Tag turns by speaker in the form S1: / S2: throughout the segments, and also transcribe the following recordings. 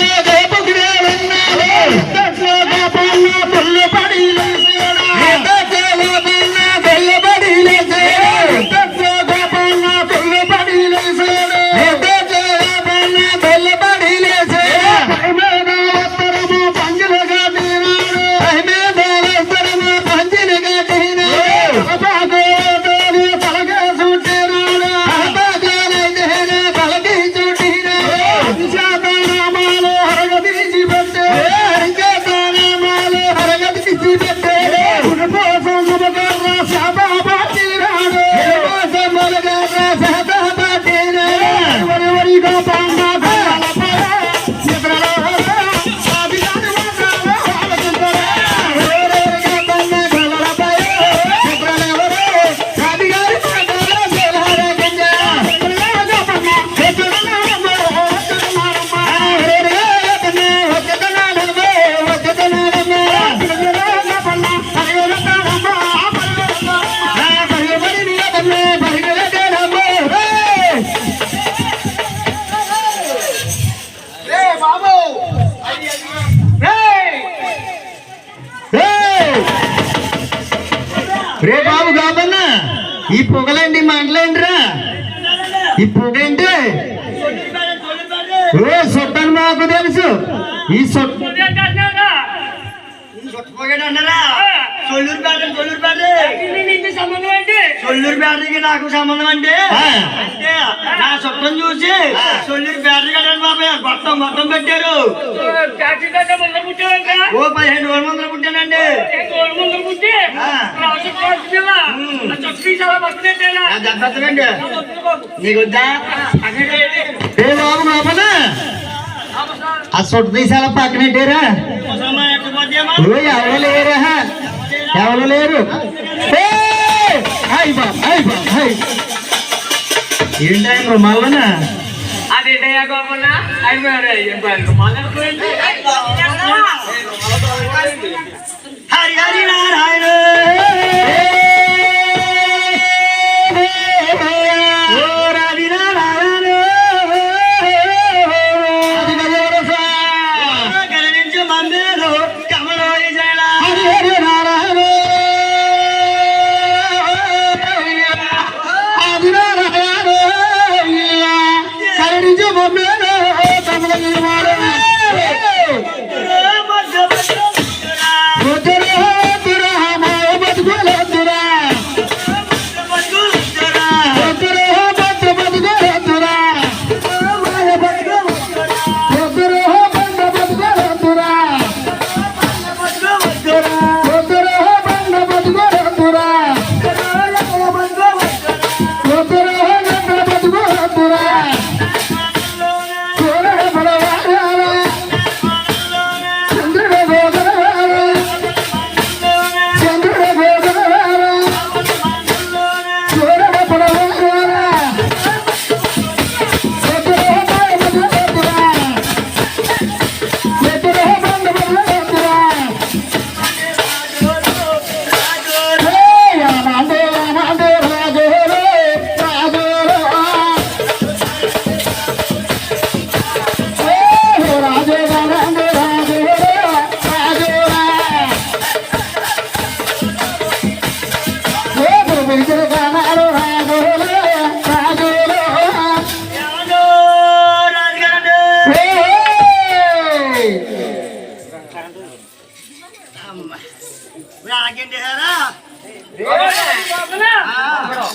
S1: Yeah. ఈ పొగలేంటి మాటలేంటిరా ఈ పొగేంటి? ఓ సొట్టని మాకు తెలుసు. ఈ సొట్ట
S2: సొల్లూరు
S3: ఏంటి?
S2: బ్యాటరీకి నాకు సంబంధం అంటే? నా స్వప్నం చూసి సొల్లూరు బ్యాటరీ కదండి బాబాయ్ మొత్తం మొత్తం పెట్టారు. ఓ పదిహేను వేల మందులు పుట్టానండి నీకు
S1: ఏ బాబు కాపన్నా ఆ సొట్ట తీసాల పక్కనట్టేరా ఎవరు లేరా? ఎవరు లేరు? ఏంటా మళ్ళనా
S3: అదేంటయ్యా గోపన్న? అయిపోయారు
S2: హరి హరి నారాయణ!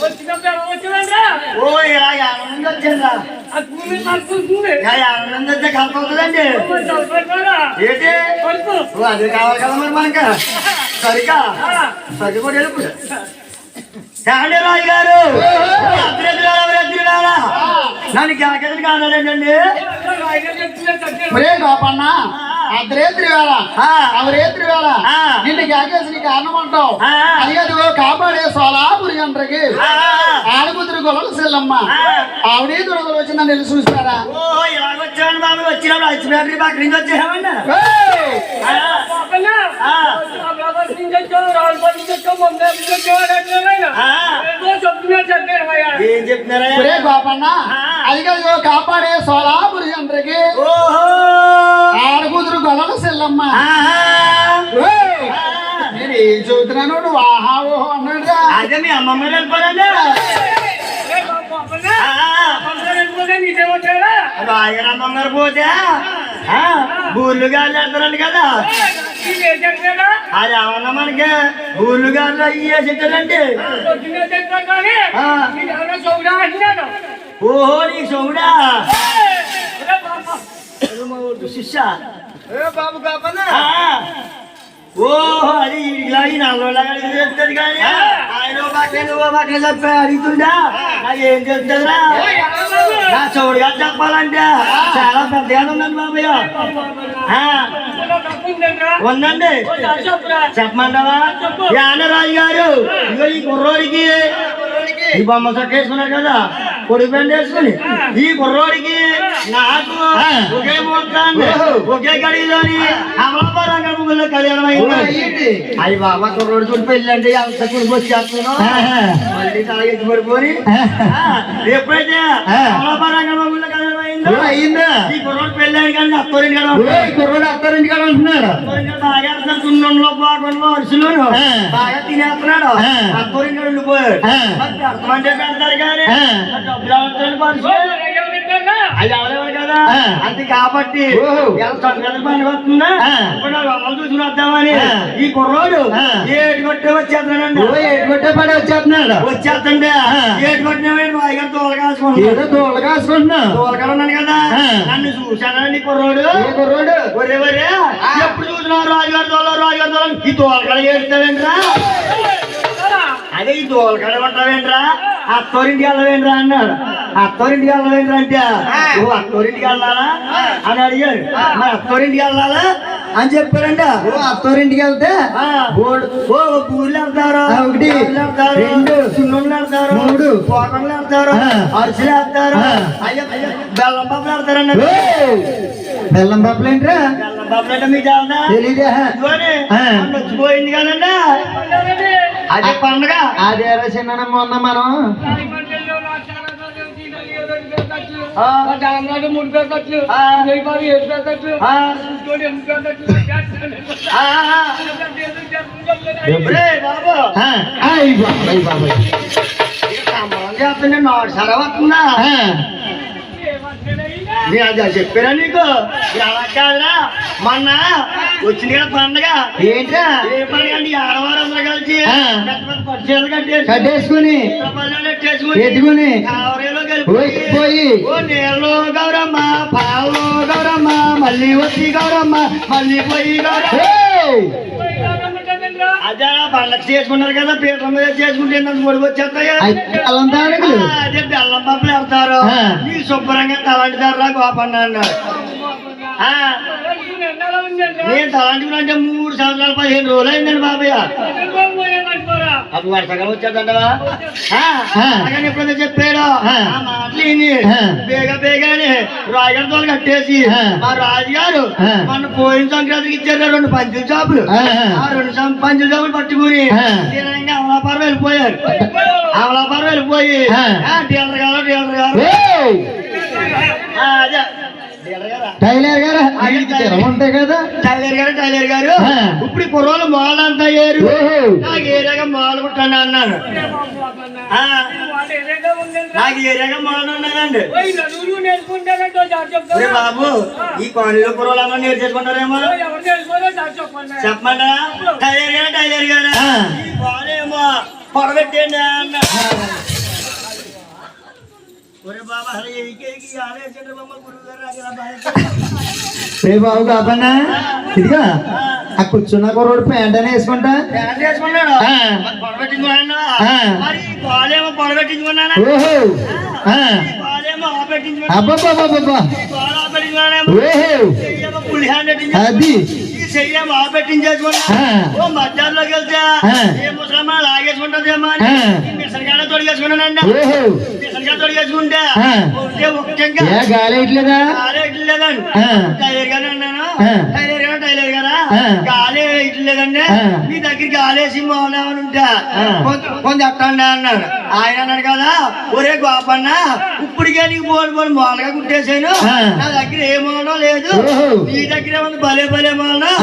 S3: వచ్చినప్పుడు వచ్చిందంటే
S2: ఓ ఇలా ఆనందం వచ్చిందా ఆనందం ఏంటి కావాలి కదా మరి మనకి సరిగా సరి కూడా వెళ్ళిపో రాజు గారు నన్ను కేకలు కాదండి
S4: ఒరే గోపన్న అర్ధరేత్రి వేళ.
S2: ఆ.
S4: అవరేత్రి వేళ. నిన్ను కేకేసి కారణం అంటావు. అదిగో కాపాడే సోలాపురి గంటకి
S2: ఆ,
S4: ఆడబుద్రి గొల్లల సెల్లమ్మ. ఆవిడే దురదలు వచ్చిందని వెళ్ళి చూస్తారా
S2: వచ్చాను బాబు. వచ్చినప్పుడు బ్యాటరీ పక్క నుంచి వచ్చేసామండి. ఏం చెప్తున్నారా
S4: గోపన్న. అది అదిగో కాపాడే సోలాపురి గంటకి
S2: ఓహో!
S4: ఏయ్! నేను ఏం చదువుతున్నాను నువ్వు ఆహా ఓహో అన్నాడుగా.
S2: అదే మీ అమ్మమ్మ వెళ్ళిపోదండి రాయగారు అమ్మమ్మ గారు? పోతే వెళ్తారండి కదా. అది ఏమన్నా మనకి బూర్లు గారు అయ్యి ఓహో నీకు సోముడా శిష్య. ఓహో అది ఇలా ఈ నల్లలాగా చేస్తుంది కానీ ఆయన నువ్వు చెప్పా అడుగుతుందా నాకు ఏం నా చౌడుగా చెప్పాలంటే చాలా పెద్దగా ఉందండి బాబయ్య ఆ, ఉందండి చెప్పమంటావా యానరాజు గారు ఇగో ఈ కుర్రోడికి ఈ బొమ్మ చొక్క వేసుకున్నాడు కదా పొడి పెండ వేసుకుని ఈ కుర్రోడికి నాకు ఒకే ముహూర్తాన్ని ఒకే గడిలోని అమలాపురం ముగ్గులో కళ్యాణం అయింది అయ్యి బాబా కుర్రోడు చూడు పెళ్ళండి అంత కుడికి వచ్చేస్తున్నాను మళ్ళీ తాగెత్తి పడిపోని. ఎప్పుడైతే అమలాపురం ముగ్గులో కళ్యాణం అయిందో
S1: అయిందా?
S2: ఈ కుర్రోడు పెళ్ళాడు కానీ అత్తోరింటి కదా
S1: ఓయ్, కుర్రోడు అత్తారింటి కాడ ఉంటున్నాడు?
S2: బాగా సున్నంలో బాగుంలో అరుసులోను
S1: ఆ.
S2: బాగా తినేస్తున్నాడు. అత్తోరింటి వెళ్ళిపోయాడు. మరి పెడతామంటే పెడతారు కానీ డబ్బులు పరుసు అది కదా. అది కాబట్టి వస్తుందా చూసుకుని వద్దామని. ఈ కుర్రోడు. ఏడు కొట్టే వచ్చేస్తున్నాడండి
S1: ఓయ్, ఎటు కొట్టే పడి వచ్చేస్తున్నాడు.
S2: వచ్చేస్తుండే. ఏడు కొట్టిన మా అయ్యారు తోలగాసుకుంటాడు
S1: ఏదో దోళ కాసుకుంటున్నా
S2: తోలగా ఉన్నాను కదా. నన్ను చూశానండి కుర్రోడు?
S1: కుర్రోడు?
S2: ఒరే ఒరే. ఎప్పుడు చూసినా రాజుగారి తోల? రాజుగారి తోల? ఈ తోలకడ ఏడుతావేంట్రా? అదే ఈ తోలకడ ఉంటావేంట్రా అత్తోరింటికి వెళ్ళవేంట్రా అన్నాడు. అత్తోరింటికి వెళ్ళవేంట్రా అంటే ఓ అత్తోరింటికి వెళ్ళాలా? అని అడిగాడు. మరి అత్తోరింటికి వెళ్ళాలా? అని చెప్పారంట.
S1: ఓ అత్తోరింటికి వెళ్తే
S2: ఆ, ఓ- పూలు వెళ్తారు
S1: ఆ, ఒకటి, రెండు,
S2: సున్నులు వెళ్తారు
S1: మూడు,
S2: పోకలు వెళ్తారు
S1: ఆ,
S2: అరిసెలు వెళ్తారు
S1: ఆ.
S2: బెల్లం పప్పులు వెళ్తారండి
S1: బెల్లం
S2: పప్పులు అంటే మీకు తెలుదా?
S1: తెలీదా
S2: ఇదిగోని,
S1: ఆ.
S2: మొన్న వచ్చిపోయింది కదండి అదే పండుగ
S1: అదే చిన్న మొన్న మనం
S2: ఆ,
S3: మూడు పేరు ఖర్చు
S2: ఆ.
S3: వెయ్యి పాలు ఏడు పేరు ఖర్చు
S2: ఆ,
S3: ఇంకోటి ఎనిమిది పేరు ఖర్చు
S2: ఆ, ఆ. ఒరేయ్ బాబు
S1: ఆ, అయ్
S2: నేను అది చెప్పారా నీకు? ఎలా కాదురా. మొన్న వచ్చింది కదా పండుగ.
S1: ఏంట్రా?
S2: ఏ పండుగ? అండి ఆడవారు అందరూ కలిసి పట్టుచీరలు కట్టేసి
S1: కట్టేసుకుని. ఎత్తుకుని పోయి.
S2: ఓ నీళ్ళు గౌరమ్మ పాలు గౌరమ్మ మళ్ళీ వచ్చి గౌరమ్మ మళ్ళీ పోయి గౌరమ్మ. అదే పండగ చేసుకున్నారు కదా పీఠం మీద చేసుకుంటే నాకు ముడుగు వచ్చేస్తాయా అదే బెల్లం పప్పులు వెళ్తారు. నీకు శుభ్రంగా తలంటారా గోపన్న అన్నాడు. ఆ, నేను తలంటున్నా అంటే మూడు సంవత్సరాలు పదిహేను రోజులు అయిందండి బాబయ్య అప్పుడు వచ్చేదంటవా చెప్పాడు
S1: ఆ.
S2: ఆ మాటలు విని
S1: ఆ.
S2: బేగ బేగాని రాయగారి తోలు కట్టేసి
S1: ఆ.
S2: మా రాజుగారు. మన పోయిన సంక్రాంతికి ఇచ్చారు రెండు పంచుల చేపలు.
S1: ఆ.
S2: రెండు సం- పంచుల చేపలు పట్టుకుని అమలాపురం వెళ్ళిపోయారు. అమలాపురం వెళ్ళిపోయి డీలర్ గారు డీలర్ గారు.
S1: ఏయ్,
S2: ఆ, అదే.
S1: టైలర్ గారు? ఉంటాయి కదా.
S2: టైలర్ గారు టైలర్ గారు. ఇప్పుడు కుర్రోలు మాల్ అంతా ఏరు. నాకు ఏరియాగా మాల్ కుట్టాను అన్నాను. నాకు ఏరియాగా మాల్ బాబు ఈ కాలనీలో కుర్రోలు నేర్చేసుకుంటారేమో. చెప్పమంటారా? టైలర్ గారు టైలర్ గారు?
S1: ఆ.
S2: ఈ బాలేమో పొడగొట్టండి అన్న. బాబు
S1: కాపన్నా ఇదిగా ఆ కూర్చున్న కుర్రోడు ప్యాంట్ అని వేసుకుంటా
S2: ప్యాంట్ వేసుకున్నాడు
S1: ఆ.
S2: మరి పొడగొట్టించుకున్నాడు
S1: ఆ.
S2: మరి ఈ బాలేమో పొడగొట్టించుకున్నానా
S1: ఓహో ఆ,
S2: ఈ బాలేమో ఆపెట్టించుకున్నాను
S1: అబ్బబ్బబ్బబ్బా
S2: ఈ బాల్ ఆపెట్టించుకున్నానేమో
S1: ఓహో
S2: చెయ్యేమో పులి హ్యాండ్ పెట్టించుకున్నాను.
S1: అది
S2: ఈ చెయ్యేమో ఆపెట్టించుకున్నా
S1: ఆ.
S2: ఓ మధ్యాహ్నంలోకి వెళ్తే
S1: ఆ.
S2: ఏ ముసలమ్మ లాగేసుకుంటుందేమో అని
S1: ఆ.
S2: ఈ మిసరిగానే తొడిగేసుకున్నానండి
S1: ఏ గాలి ఆ.
S2: టైలర్ గారు. గాలి. మీ దగ్గర గాలేసి మౌనమని ఉంటే. కొంత- ఎట్టండి అన్నాడు ఆయన అన్నాడు కదా ఒరే గోపన్న ఇప్పటికే నీకు బోడు బోడు మాలగా కుట్టేశాను. నా దగ్గర ఏ మౌనం లేదు. నీ దగ్గర ఉంది భలే భలే మౌనం